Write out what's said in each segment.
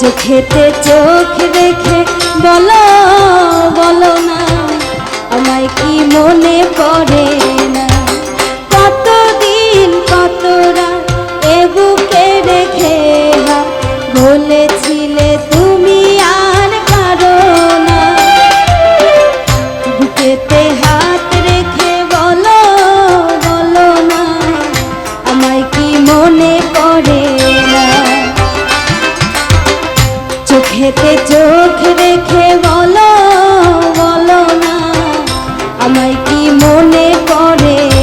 চোখেতে চোখ রেখে বলো চোখেতে চোখ রেখে বলো বলো না। আমায় কি মনে পড়ে?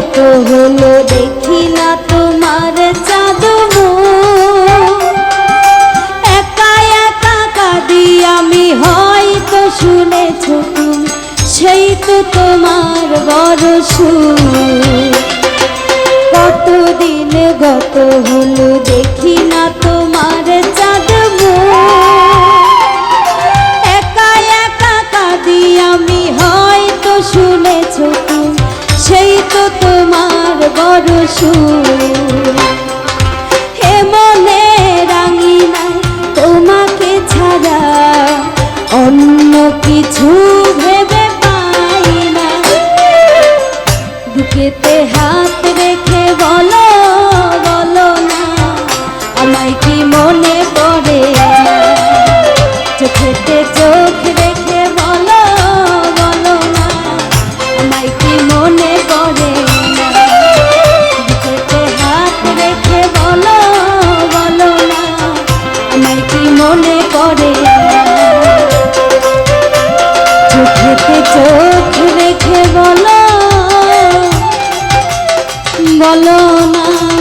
গত হলো দেখি না তোমার চাঁদ একা একা কাঁদি আমি, হয়তো শুনেছ সেই তো তোমার বড় কতদিন গত হলো দেখি না তোমার বড় হে রাঙি নাই তোমাকে ছাড়া অন্য কিছু ভেবে পাই না। বুকেতে হাত রেখে বলো বলো না, আমায় মনে পড়ে? না চোখেতে বলো না।